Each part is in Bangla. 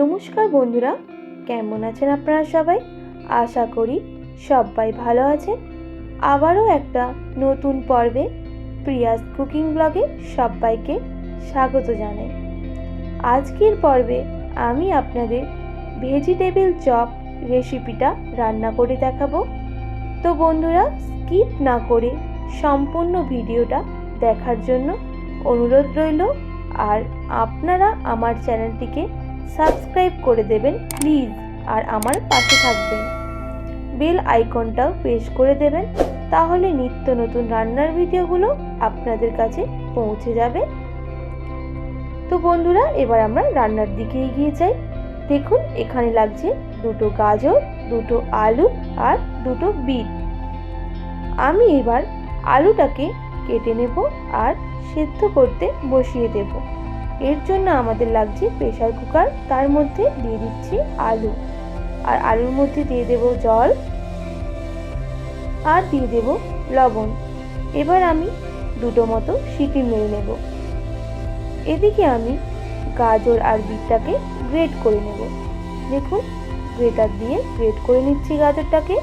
নমস্কার বন্ধুরা, কেমন আছেন আপনারা সবাই? আশা করি সবাই ভালো আছেন। আবারও একটা নতুন পর্বে প্রিয়াস কুকিং ব্লগে সবাইকে স্বাগত জানাই। আজকের পর্বে আমি আপনাদের ভেজিটেবিল চপ রেসিপিটা রান্না করে দেখাবো। তো বন্ধুরা, স্কিপ না করে সম্পূর্ণ ভিডিওটা দেখার জন্য অনুরোধ রইল। আর আপনারা আমার চ্যানেলটিকে সাবস্ক্রাইব করে দেবেন, প্লিজ। আর আমার পাশে থাকবেন। বেল আইকনটাও প্রেস করে দেবেন, তাহলে নিত্য নতুন রান্নার ভিডিওগুলো আপনাদের কাছে পৌঁছে যাবে। তো বন্ধুরা, এবার আমরা রান্নার দিকে এগিয়ে যাই। দেখুন, এখানে লাগছে দুটো গাজর, দুটো আলু আর দুটো বিট। আমি এবার আলুটাকে কেটে নেব আর সেদ্ধ করতে বসিয়ে দেব। এর জন্য আমাদের লাগছে প্রেশার কুকার, তার মধ্যে দিয়ে দিচ্ছি আলু। আর আলুর মধ্যে দিয়ে দেব জল আর দিয়ে দেব লবণ। এবার আমি দুটো মতো সিটি মেরে নেব। এদিকে আমি গাজর আর বিটটাকে গ্রেট করে নেব। দেখুন, গ্রেটার দিয়ে গ্রেট করে নিচ্ছি গাজরটাকে।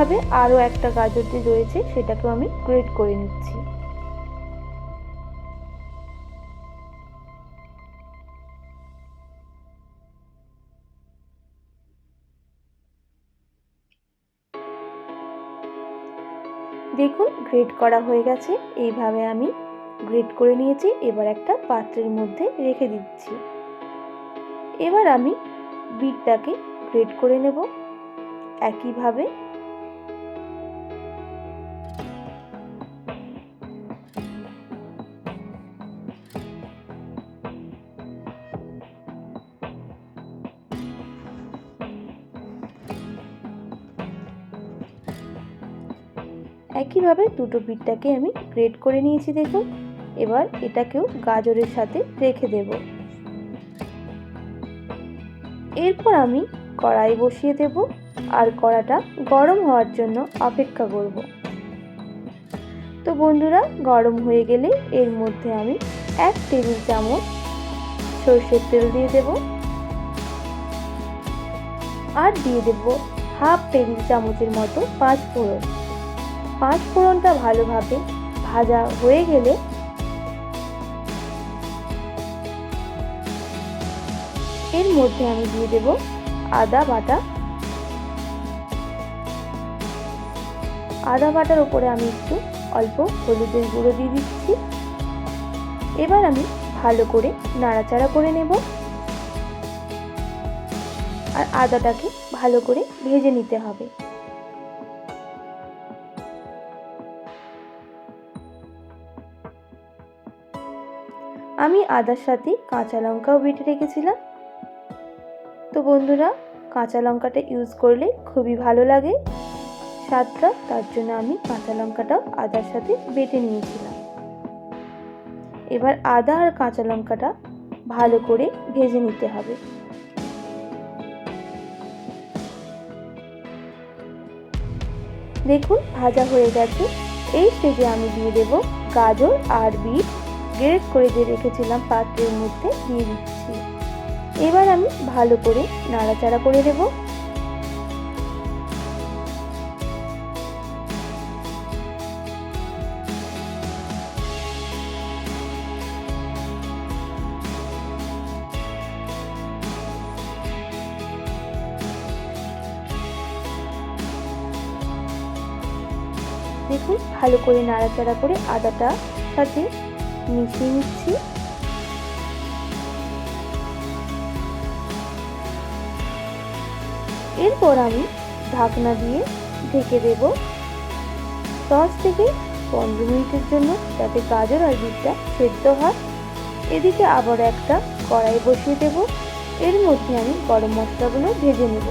এইভাবে আরও একটা গাজর যে রয়েছে সেটাকেও আমি গ্রেট করে নিচ্ছি। দেখুন, গ্রেট করা হয়ে গেছে। এইভাবে আমি গ্রেট করে নিয়েছি। এবার একটা পাত্রের মধ্যে রেখে দিচ্ছি। এবার আমি বিটটাকে গ্রেট করে নেব। একইভাবে একইভাবে দুটো বিটটাকে আমি গ্রেট করে নিয়েছি দেখুন। এবার এটাকেও গাজরের সাথে রেখে দেব। এরপর আমি কড়াই বসিয়ে দেব আর কড়াটা গরম হওয়ার জন্য অপেক্ষা করব। তো বন্ধুরা, গরম হয়ে গেলে এর মধ্যে আমি এক টেবিল চামচ সর্ষের তেল দিয়ে দেব। আর দিয়ে দেব হাফ টেবিল চামচের মতো পাঁচ ফোড়ন। পাঁচ ফোড়নটা ভালোভাবে ভাজা হয়ে গেলে এর মধ্যে আমি দিয়ে দেব আদা বাটা। আদা বাটার উপরে আমি একটু অল্প হলুদের গুঁড়ো দিয়ে দিচ্ছি। এবার আমি ভালো করে নাড়াচাড়া করে নেব। আর আদাটাকে ভালো করে ভেজে নিতে হবে। আমি আদার সাথে কাঁচা লঙ্কাও বেটে রেখেছিলাম। তো বন্ধুরা, কাঁচা লঙ্কাটা ইউজ করলে খুবই ভালো লাগে। স্বাদটা, তার জন্য আমি কাঁচা লঙ্কাটাও আদার সাথে বেটে নিয়েছিলাম। এবার আদা আর কাঁচা লঙ্কাটা ভালো করে ভেজে নিতে হবে। দেখুন, ভাজা হয়ে গেছে। এই স্টেজে আমি দিয়ে দেব গাজর আর বিট। গ্রেট করে যে রেখেছিলাম পাত্রের মধ্যে দিয়ে দিচ্ছি। এবার আমি ভালো করে নাড়াচাড়া করে দেব দেখুন, ভালো করে নাড়াচাড়া করে আদাটা সাথে মিশিয়ে নিচ্ছি। এরপর আমি ঢাকনা দিয়ে ঢেকে দেব। দশ থেকে পনেরো মিনিটের জন্য যাতে গাজর আর বিটটা সেদ্ধ হয়। এদিকে আবার একটা কড়াই বসিয়ে দেব। এর মধ্যে আমি গরম মশলাগুলো ভেজে নেব।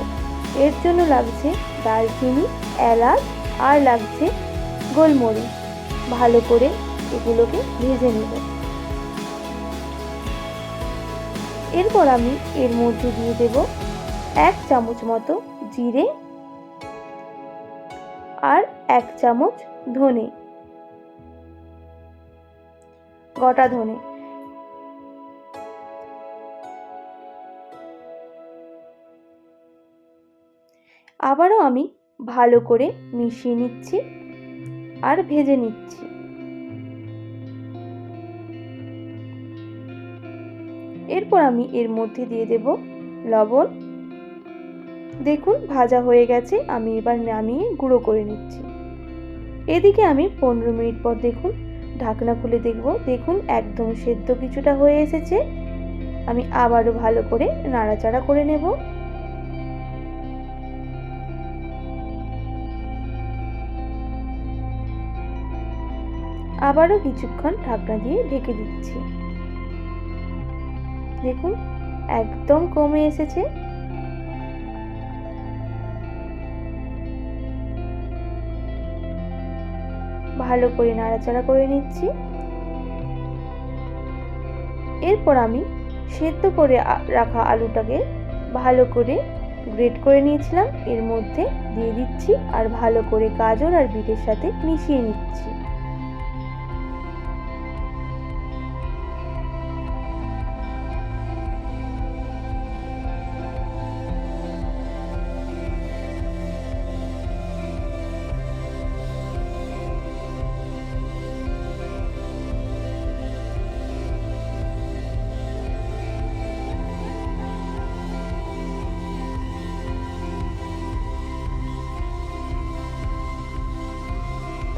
এর জন্য লাগছে দারচিনি, এলাচ আর লাগছে গোলমরিচ। ভালো করে এগুলোকে ভেজে নেব। এরপর আমি এর মধ্যে দিয়ে দেব এক চামচ মতো জিরে আর এক চামচ ধনে। গোটা ধনে। আবারও আমি ভালো করে মিশিয়ে নিচ্ছি আর ভেজে নিচ্ছি। এরপর আমি এর মধ্যে দিয়ে দেব লবণ। দেখুন, ভাজা হয়ে গেছে। আমি এবার নামিয়ে গুঁড়ো করে নিচ্ছি। এদিকে আমি পনেরো মিনিট পর দেখুন, ঢাকনা খুলে দেখব। দেখুন, একদম সেদ্ধ কিছুটা হয়ে এসেছে। আমি আবারও ভালো করে নাড়াচাড়া করে নেব। আবারও কিছুক্ষণ ঢাকনা দিয়ে ঢেকে দিচ্ছি। দেখুন, একদম কমে এসেছে। ভালো করে নাড়াচাড়া করে নিচ্ছি। এরপর আমি সেদ্ধ করে রাখা আলুটাকে ভালো করে গ্রেট করে নিয়েছিলাম। এর মধ্যে দিয়ে দিচ্ছি আর ভালো করে গাজর আর বিটের সাথে মিশিয়ে নিচ্ছি।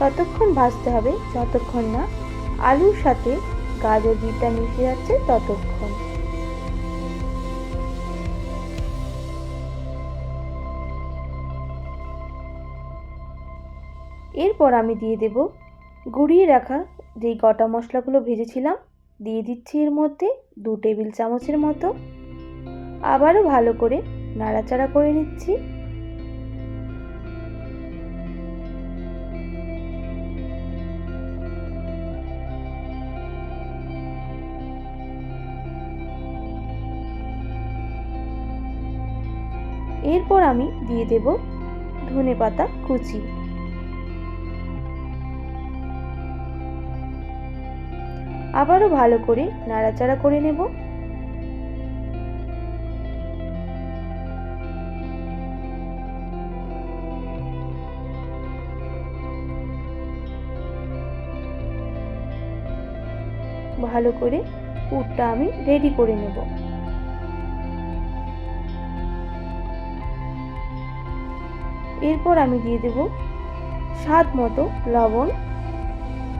ততক্ষণ ভাজতে হবে, যতক্ষণ না আলুর সাথে গাজর বিটটা মিশে যাচ্ছে, ততক্ষণ। এরপর আমি দিয়ে দেব, গুঁড়িয়ে রাখা যেই গোটা মশলাগুলো ভেজেছিলাম, দিয়ে দিচ্ছি এর মধ্যে দু টেবিল চামচের মতো। আবারও ভালো করে নাড়াচাড়া করে নিচ্ছি। এরপর আমি দিয়ে দেব ধনে পাতা, কুচি। আবারও ভালো করে নাড়াচাড়া করে নেব। ভালো করে পুরটা আমি রেডি করে নেব। এরপর আমি দিয়ে দেব স্বাদ মতো লবণ।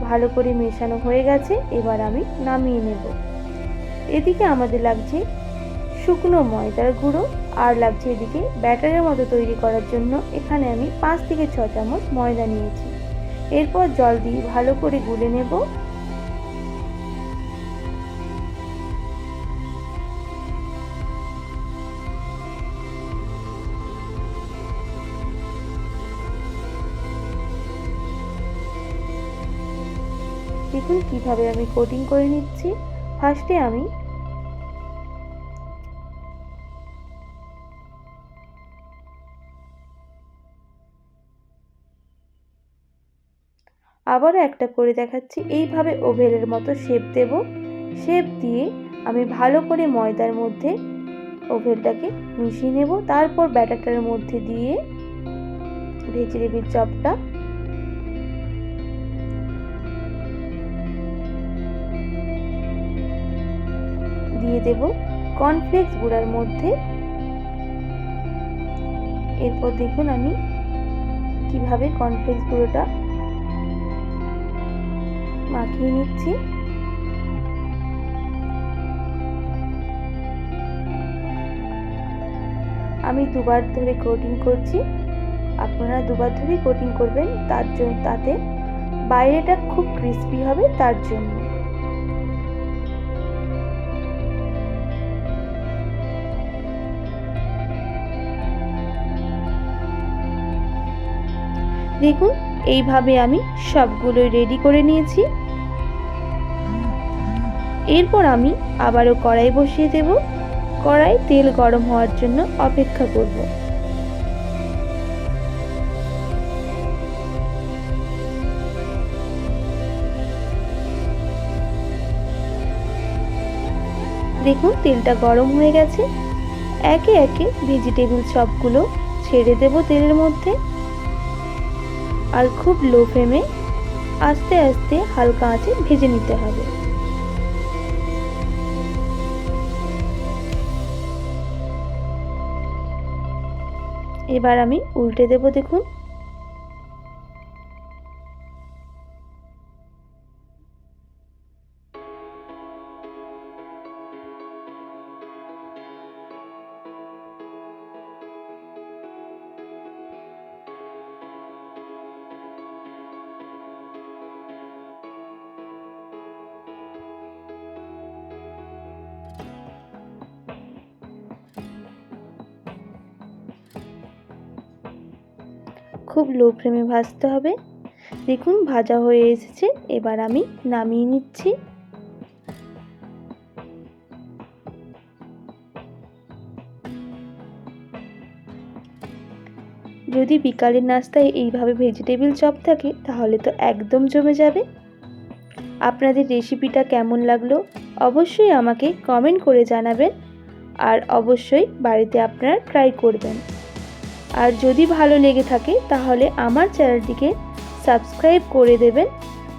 ভালো করে মেশানো হয়ে গেছে, এবার আমি নামিয়ে নেব। এদিকে আমাদের লাগছে শুকনো ময়দার গুঁড়ো, আর লাগছে এদিকে ব্যাটারের মতো তৈরি করার জন্য এখানে আমি পাঁচ থেকে ছ চামচ ময়দা নিয়েছি। এরপর জল দিয়ে ভালো করে গুলে নেব। দেখুন কীভাবে আমি কোটিং করে নিচ্ছি? ফার্স্টে আমি আবারও একটা করে দেখাচ্ছি। এইভাবে ওভেলের মতো শেপ দেব। শেপ দিয়ে আমি ভালো করে ময়দার মধ্যে ওভেলটাকে মিশিয়ে নেব। তারপর ব্যাটারটার মধ্যে দিয়ে ভেজিটেবিল চপটা দিয়ে দেব কর্নফ্লেক্স গুঁড়ার মধ্যে। এরপর দেখুন আমি কীভাবে কর্নফ্লেক্স গুঁড়োটা মাখিয়ে নিচ্ছি। আমি দুবার ধরে কোটিং করছি। আপনারা দুবার ধরেই কোটিং করবেন তার জন্য তাতে বাইরেটা খুব ক্রিস্পি হবে তার জন্য। দেখুন, এইভাবে আমি সবগুলোই রেডি করে নিয়েছি। এরপর আমি আবারও কড়াই বসিয়ে দেব। কড়াই তেল গরম হওয়ার জন্য অপেক্ষা করব। দেখুন, তেলটা গরম হয়ে গেছে। একে একে ভেজিটেবল সবগুলো ছেড়ে দেব তেলের মধ্যে। আর খুব লো ফ্লেমে আস্তে আস্তে হালকা আঁচে ভেজে নিতে হবে। এবার আমি উল্টে দেব দেখুন। খুব লো ফ্লেমে ভাজতে হবে। দেখুন, ভাজা হয়ে এসেছে। এবার আমি নামিয়ে নিচ্ছি। যদি বিকালের নাস্তায় এইভাবে ভেজিটেবিল চপ থাকে, তাহলে তো একদম জমে যাবে। আপনাদের রেসিপিটা কেমন লাগল? অবশ্যই আমাকে কমেন্ট করে জানাবেন। আর অবশ্যই বাড়িতে আপনারা ট্রাই করবেন। আর যদি ভালো লেগে থাকে, তাহলে আমার চ্যানেলটিকে সাবস্ক্রাইব করে দেবেন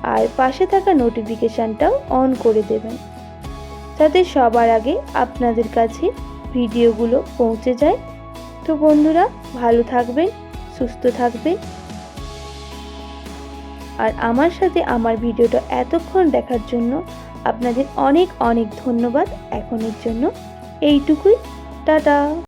আর পাশে থাকা নোটিফিকেশানটাও অন করে দেবেন, যাতে সবার আগে আপনাদের কাছে ভিডিওগুলো পৌঁছে যায়। তো বন্ধুরা, ভালো থাকবেন, সুস্থ থাকবেন। আর আমার সাথে আমার ভিডিওটা এতক্ষণ দেখার জন্য আপনাদের অনেক অনেক ধন্যবাদ। এখনের জন্য এইটুকুই। টাটা।